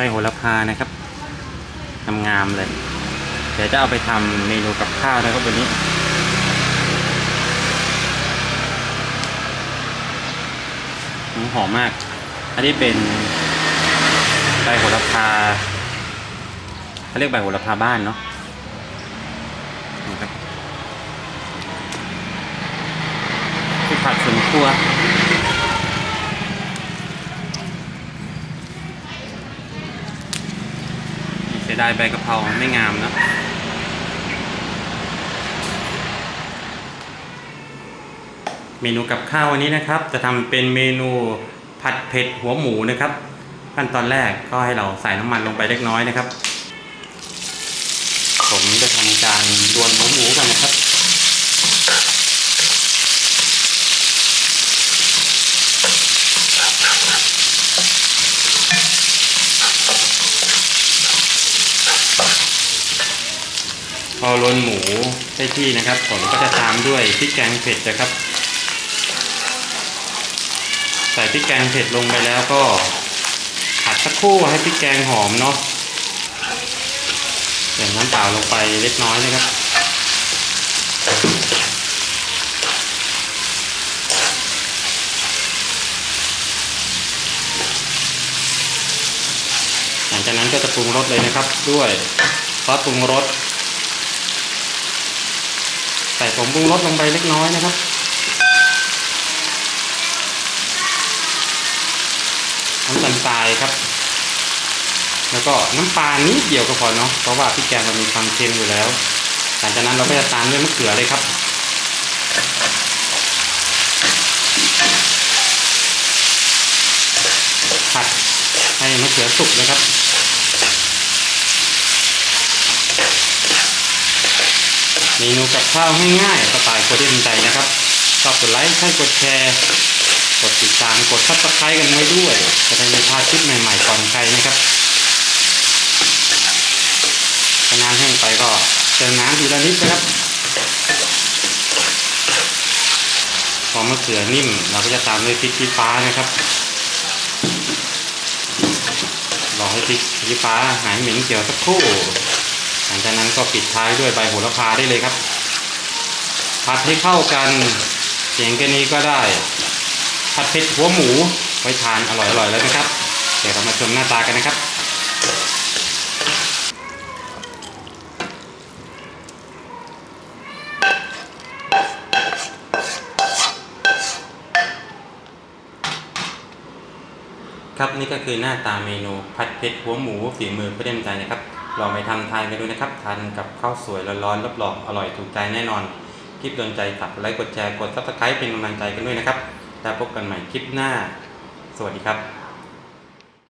ใบโหระพานะครับงามๆเลย เดี๋ยวจะเอาไปทำเมนูกับข้าวนะครับวันนี้ หอมมาก อันนี้เป็นใบโหระพาเขาเรียกใบโหระพาบ้านเนาะนี่ครับคือผักสวนครัว เสีย ดายใบกะเพราไม่งามนะเมนูกับข้าววันนี้นะครับ จะทำเป็นเมนูผัดเผ็ดหัวหมูนะครับ ขั้นตอนแรกก็ให้เราใส่น้ำมันลงไปเล็กน้อยนะครับ ผมจะทำการรวนหัวหมูกันนะครับ พอรวนหมูได้ที่นะครับ ผมก็จะตามด้วยพริกแกงเผ็ดนะครับ ใส่พริกแกงเผ็ดลงไปแล้วก็ผัดสักครู่ให้พริกแกงหอมเนาะใส่น้ำเปล่าลงไปเล็กน้อยนะครับ หลังจากนั้นก็จะปรุงรสเลยนะครับด้วยซอสปรุงรส ใส่ผงปรุงรสลงไปเล็กน้อยนะครับ น้ำตาลทรายครับ แล้วก็น้ำปลานิดเดียวก็พอเนาะเพราะว่าพริกแกงมันมีความเค็มอยู่แล้ว หลังจากนั้นเราก็จะตามด้วยมะเขือเลยครับผัดให้มะเขือสุกนะครับ เมนูกับข้าวง่ายๆสไตล์โคเดียนใจนะครับชอบกดไลค์ใช่กดแชร์กดติดตามกดซับสไครต์กันไว้ด้วย จะได้ไม่พลาดคลิปใหม่ๆก่อนใครนะครับถ้าน้ำแห้งไปก็เติมน้ำทีละนิดนะครับ พอมะเขือนิ่มเราก็จะตามด้วยพริกชี้ฟ้านะครับรอให้พริกชี้ฟ้าหายเหม็นเขียวสักครู่ หลังจากนั้นก็ปิดท้ายด้วยใบโหระพาได้เลยครับ ผัดให้เข้ากันเสียงแค่นี้ก็ได้ ผัดเผ็ดหัวหมูไว้ทานอร่อยๆแล้วนะครับ เดี๋ยวเรามาชมหน้าตากันนะครับครับนี่ก็คือหน้าตาเมนูผัดเผ็ดหัวหมูฝีมือเพื่อนใจนะครับลองไปทำทานกันดูนะครับทานกับข้าวสวยร้อนๆรับรองอร่อยถูกใจแน่นอน คลิปโดนใจฝากไลค์กดแชร์กดซับสไครป์เป็นกำลังใจกันด้วยนะครับ แล้วพบกันใหม่คลิปหน้า สวัสดีครับ